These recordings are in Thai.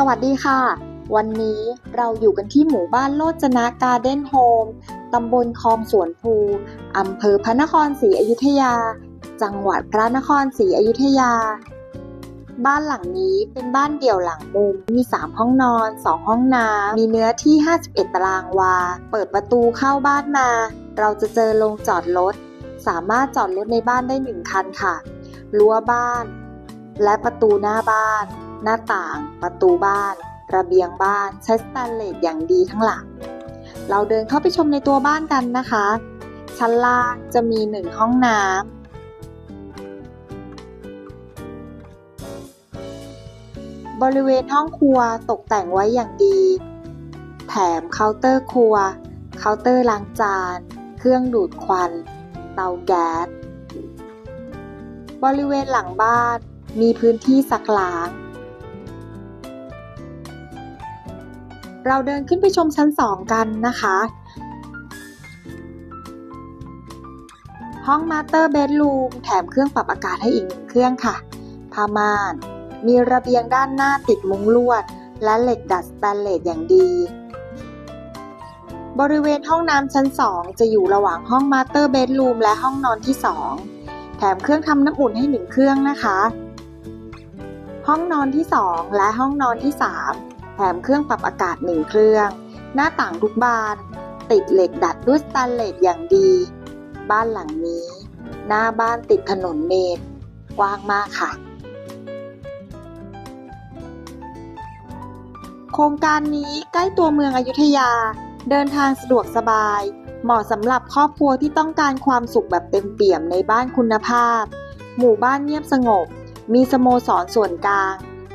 สวัสดีค่ะ วันนี้เราอยู่กันที่หมู่บ้านโลจนะการ์เด้นโฮม ตำบลคลองสวนภูอำเภอพระนครศรีอยุธยา จังหวัดพระนครศรีอยุธยา บ้านหลังนี้เป็นบ้านเดี่ยวหลังมุม มี 3 ห้องนอน 2 ห้องน้ำ มีเนื้อที่ 51 ตารางวา เปิดประตูเข้าบ้านมา เราจะเจอโรงจอดรถ สามารถจอดรถในบ้านได้ 1 คันค่ะ รั้วบ้าน และประตูหน้าบ้าน หน้าต่าง ประตูบ้าน ระเบียงบ้านใช้สแตนเลสอย่างดีทั้งหลัง เราเดินเข้าไปชมในตัวบ้านกันนะคะ ชั้นล่างจะมีหนึ่งห้องน้ำบริเวณห้องครัวตกแต่งไว้อย่างดี แถมเคาน์เตอร์ครัว เคาน์เตอร์ล้างจาน เครื่องดูดควัน เตาแก๊ส บริเวณหลังบ้านมีพื้นที่ซักล้าง เราเดินขึ้นไปชมชั้น 2 กันนะคะ ห้องมาสเตอร์เบดรูมแถมเครื่องปรับอากาศให้อีกหนึ่งเครื่องค่ะผ้าม่านมีระเบียงด้านหน้าติดมุ้งลวด และเหล็กดัดสแตนเลสอย่างดี บริเวณห้องน้ำชั้น 2 จะอยู่ระหว่างห้องมาสเตอร์เบดรูมและห้องนอนที่ 2 แถมเครื่องทำน้ำอุ่นให้หนึ่งเครื่องนะคะ ห้องนอนที่ 2 และห้องนอนที่ 3 แถมเครื่องปรับอากาศหนึ่งเครื่อง หน้าต่างทุกบาน ติดเหล็กดัดด้วยสแตนเลสอย่างดี บ้านหลังนี้ หน้าบ้านติดถนนเมตร กว้างมากค่ะ โครงการนี้ใกล้ตัวเมืองอยุธยา เดินทางสะดวกสบาย เหมาะสำหรับครอบครัวที่ต้องการความสุขแบบเต็มเปี่ยมในบ้านคุณภาพ หมู่บ้านเงียบสงบ มีสโมสรส่วนกลาง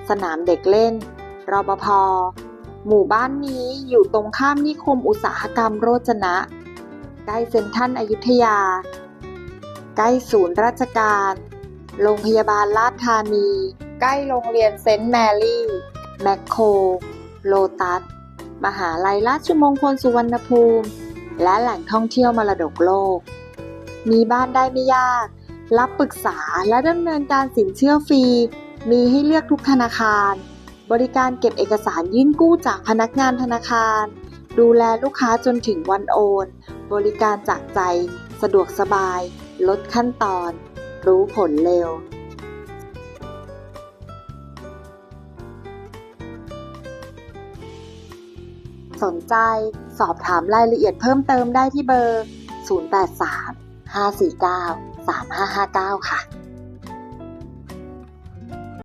สนามเด็กเล่น รปภ หมู่บ้านนี้อยู่ตรงข้ามนิคมอุตสาหกรรมโรจนะ ใกล้เซ็นทรัลอยุธยา ใกล้ศูนย์ราชการ โรงพยาบาลลาดธานี ใกล้โรงเรียนเซนต์แมรี่ แมคโคร โลตัส มหาลัยราชมงคลสุวรรณภูมิ และแหล่งท่องเที่ยวมรดกโลก มีบ้านได้ไม่ยาก รับปรึกษาและดำเนินการสินเชื่อฟรีมีให้เลือกทุกธนาคาร บริการเก็บเอกสารยื่นกู้จากพนักงานธนาคาร ดูแลลูกค้าจนถึงวันโอน บริการจากใจ สะดวกสบาย ลดขั้นตอน รู้ผลเร็ว สนใจสอบถามรายละเอียดเพิ่มเติมได้ที่เบอร์ 083 549 3559 ค่ะ